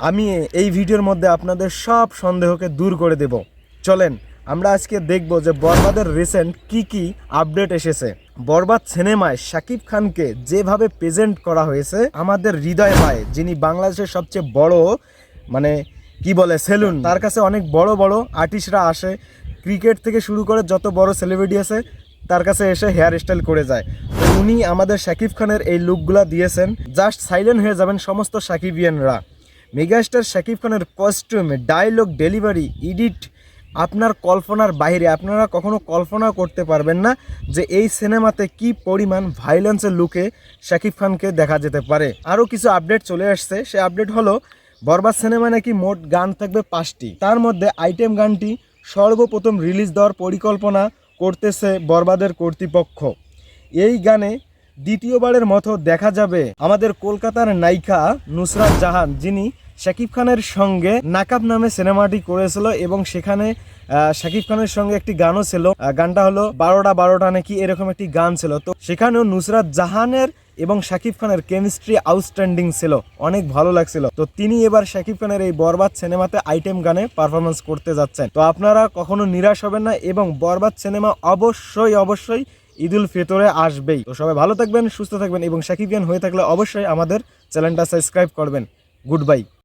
আমি এই ভিডিওর মধ্যে আপনাদের সব সন্দেহকে দূর করে দেব। চলেন, আমরা আজকে দেখব যে বরবাদের রিসেন্ট কি কি আপডেট এসেছে। বরবাদ সিনেমায় শাকিব খানকে যেভাবে প্রেজেন্ট করা হয়েছে, আমাদের হৃদয় ভাই যিনি বাংলাদেশের সবচেয়ে বড় মানে কি বলে সেলুন তার কাছে অনেক বড় বড় আর্টিস্টরা আসে। ক্রিকেট থেকে শুরু করে যত বড় সেলিব্রিটি আছে, তার কাছে এসে হেয়ার স্টাইল করে যায়। উনি আমাদের শাকিব খানের এই লুকগুলা দিয়েছেন। জাস্ট সাইলেন্ট হয়ে যাবেন সমস্ত সাকিবিয়ানরা। মেগাস্টার শাকিব খানের কস্টিউম ডায়লগ ডেলিভারি এডিট আপনার কল্পনার বাইরে। আপনারা কখনো কল্পনা করতে পারবেন না যে এই সিনেমাতে কি পরিমাণ ভাইলেন্সের লুকে শাকিব খানকে দেখা যেতে পারে। আরও কিছু আপডেট চলে আসছে। সে আপডেট হলো, বরবাদ সিনেমা নাকি মোট গান থাকবে পাঁচটি। তার মধ্যে আইটেম গানটি সর্বপ্রথম রিলিজ দেওয়ার পরিকল্পনা করতেছে বরবাদের কর্তৃপক্ষ। এই গানে দ্বিতীয়বারের মতো দেখা যাবে আমাদের কলকাতার নায়িকা নুসরাত জাহান, যিনি শাকিব খানের সঙ্গে নাকাব নামে সিনেমাটি করেছিল এবং সেখানে শাকিব খানের সঙ্গে একটি গানও ছিল। গানটা হলো বারোটা বারোটা নাকি এরকম একটি গান ছিল। তো সেখানেও নুসরাত জাহানের এবং শাকিব খানের কেমিস্ট্রি আউটস্ট্যান্ডিং ছিল। অনেক ভালো লাগছিল। তো তিনি এবার শাকিব খানের এই বরবাদ সিনেমাতে আইটেম গানে পারফরমেন্স করতে যাচ্ছেন। তো আপনারা কখনো নিরাশ হবেন না এবং বরবাদ সিনেমা অবশ্যই অবশ্যই ঈদুল ফিতরে আসবেই। তো সবাই ভালো থাকবেন, সুস্থ থাকবেন এবং সাকিবিয়ান হয়ে থাকলে অবশ্যই আমাদের চ্যানেলটা সাবস্ক্রাইব করবেন। Good bye.